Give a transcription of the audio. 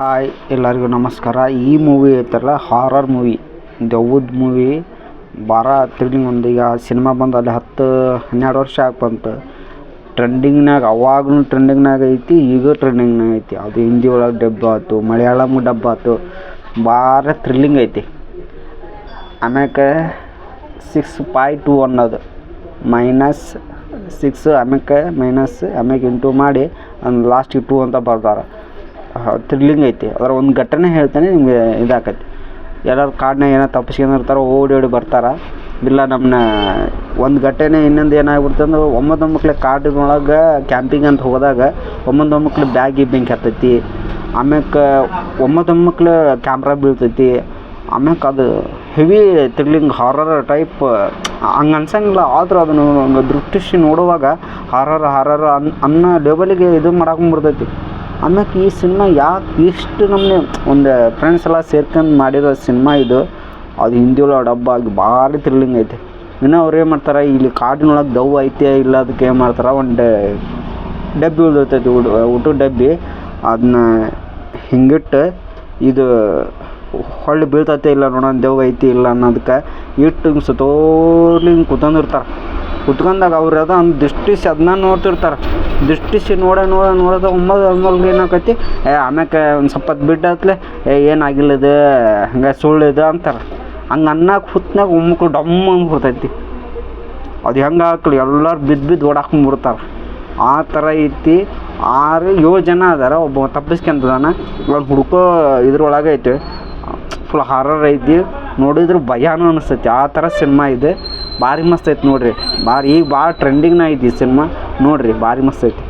Hi, ಎಲ್ಲರಿಗೂ ನಮಸ್ಕಾರ. ಈ ಮೂವಿ ಐತಲ್ಲ ಹಾರರ್ ಮೂವಿ ದೆವ್ವದ ಮೂವಿ ಭಾಳ ಥ್ರಿಲ್ಲಿಂಗ್ ಒಂದು. ಈಗ ಸಿನಿಮಾ ಬಂದು ಅಲ್ಲಿ ಹತ್ತು, ಹನ್ನೆರಡು ವರ್ಷ ಆಗಿ ಬಂತು. ಟ್ರೆಂಡಿಂಗ್ನಾಗ ಅವಾಗೂ ಟ್ರೆಂಡಿಂಗ್ನಾಗ ಐತಿ, ಈಗ ಟ್ರೆಂಡಿಂಗ್ನಾಗ ಐತಿ. ಅದು ಹಿಂದಿ ಒಳಗೆ ಡಬ್ ಆಯ್ತು ಮಲಯಾಳಮ್ ಡಬ್ ಆಯ್ತು ಭಾಳ ಥ್ರಿಲ್ಲಿಂಗ್ ಐತಿ. ಆಮ್ಯಾಕೆ ಸಿಕ್ಸ್ ಪಾಯ್ ಟು ಅನ್ನೋದು. ಮೈನಸ್ ಸಿಕ್ಸ್ ಆಮ್ಯಾಕೆ ಮೈನಸ್ ಆಮ್ಯಾಕೆ ಇಂಟು ಮಾಡಿ ಲಾಸ್ಟಿಗೆ ಟು ಅಂತ ಬರ್ದಾರೆ. ಥ್ರಿಲ್ಲಿಂಗ್ ಐತಿ. ಅದರ ಒಂದು ಘಟನೆ ಹೇಳ್ತೇನೆ, ನಿಮಗೆ ಇದಾಕೈತಿ. ಎಲ್ಲರೂ ಕಾಡ್ನಾಗ ಏನೋ ತಪ್ಪಿಸ್ಕೊಂಡಿರ್ತಾರೋ, ಓಡಿ ಓಡಿ ಬರ್ತಾರೆ. ಇಲ್ಲ ನಮ್ಮನ್ನ ಒಂದು ಘಟನೆ ಇನ್ನೊಂದು ಏನಾಗ್ಬಿಡ್ತು ಅಂದ್ರೆ ಒಮ್ಮದ ಒಮ್ಮಕ್ಲೆ ಕಾಡಿನೊಳಗೆ ಕ್ಯಾಂಪಿಂಗ್ ಅಂತ ಹೋದಾಗ ಒಮ್ಮದ ಒಮ್ಮಕ್ಲೆ ಬ್ಯಾಗ್ ಬೆಂಕಿ ಹತ್ತೈತಿ. ಆಮ್ಯಾಕೆ ಒಮ್ಮದ ಒಮ್ಮಕ್ಲೆ ಕ್ಯಾಮ್ರಾ ಬೀಳ್ತೈತಿ. ಆಮ್ಯಾಕೆ ಅದು ಹೆವಿ ಥ್ರಿಲ್ಲಿಂಗ್ ಹಾರರ್ ಟೈಪ್ ಹಂಗೆ ಅನ್ಸಂಗಿಲ್ಲ. ಆದರೂ ಅದನ್ನು ದೃಷ್ಟಿಸಿ ನೋಡುವಾಗ ಹಾರರ್ ಹಾರರ್ ಅನ್ ಅನ್ನೋ ಲೆವೆಲಿಗೆ ಇದು ಮಾಡಾಕೊಂಬಿಡ್ತೈತಿ ಆಮ್ಯಾಕೆ ಈ ಸಿನಿಮಾ ಯಾಕೆ ಇಷ್ಟು ನಮ್ಮನೆ ಒಂದು ಫ್ರೆಂಡ್ಸ್ ಎಲ್ಲ ಸೇರ್ಕೊಂಡು ಮಾಡಿರೋ ಸಿನಿಮಾ ಇದು. ಅದು ಹಿಂದಿ ಒಳಗೆ ಡಬ್ಬ ಆಗಿ ಭಾರಿ ಥ್ರಿಲ್ಲಿಂಗ್ ಐತೆ. ಇನ್ನು ಅವ್ರು ಏನು ಮಾಡ್ತಾರೆ, ಇಲ್ಲಿ ಕಾಡಿನೊಳಗೆ ದವ್ವ ಐತೆ ಇಲ್ಲ ಅದಕ್ಕೆ ಏನು ಮಾಡ್ತಾರೆ, ಒಂದು ಡಬ್ಬಿ ಉಳ್ದೈತೈತಿ ಊಟ ಊಟದ ಡಬ್ಬಿ. ಅದನ್ನ ಹಿಂಗಿಟ್ಟು ಇದು ಹೊಳ್ಳಿ ಬೀಳ್ತೈತೆ ಇಲ್ಲ ನೋಡೋಣ ದೆವ್ವ ಐತಿ ಇಲ್ಲ ಅನ್ನೋದಕ್ಕೆ ಇಟ್ಟು ಸುತ್ತೋರ್ಲಿ ಹಿಂಗೆ ಕುತ್ಕೊಂಡಿರ್ತಾರೆ. ಕುತ್ಕೊಂಡಾಗ ಅವ್ರು ಅದ ಒಂದು ದೃಷ್ಟಿಸಿ ಅದನ್ನ ನೋಡ್ತಿರ್ತಾರೆ. ದೃಷ್ಟಿಸಿ ನೋಡ ನೋಡ, ನೋಡೋದು ಒಮ್ಮದ ಒಮ್ಮಲ್ಗೆ ಏನಾಕೈತಿ? ಏ, ಆಮ್ಯಾಕೆ ಒಂದು ಸ್ವಲ್ಪ ಬಿಟ್ಟಾತ್ಲೆ ಏ, ಏನಾಗಿಲ್ಲದ? ಹಂಗೆ ಸುಳ್ಳು ಇದು ಅಂತಾರೆ. ಹಂಗೆ ಅನ್ನಕ್ಕೆ ಹುತ್ನಾಗ ಒಮ್ಮಕ್ಳು ಡಮ್ ಅಂದ್ಬಿಡ್ತೈತಿ ಅದು ಹೆಂಗೆ ಹಾಕ್ಲಿ ಎಲ್ಲರೂ ಬಿದ್ದು ಬಿದ್ದು ಓಡಾಕೊಂಡ್ಬಿಡ್ತಾರೆ ಆ ಥರ ಐತಿ. ಆರು ಏಳು ಜನ ಅದಾರ. ಒಬ್ಬ ತಪ್ಪಿಸ್ಕೊಂತದಾನ. ಇವಾಗ ಹುಡುಕೋ ಇದ್ರೊಳಗೆ ಐತೆ. ಫುಲ್ ಹಾರರ್ ಐತಿ. ನೋಡಿದ್ರೆ ಭಯಾನೂ ಅನಿಸ್ತೈತಿ. ಆ ಥರ ಸಿನಿಮಾ ಇದೆ. ಭಾರಿ ಮಸ್ತ್ ಐತೆ ನೋಡಿರಿ. ಭಾರಿ ಈಗ ಭಾಳ ಟ್ರೆಂಡಿಂಗ್ನ ಐತಿ ಈ ಸಿನಿಮಾ ನೋಡಿರಿ, ಭಾರಿ ಮಸ್ತ್ ಐತಿ.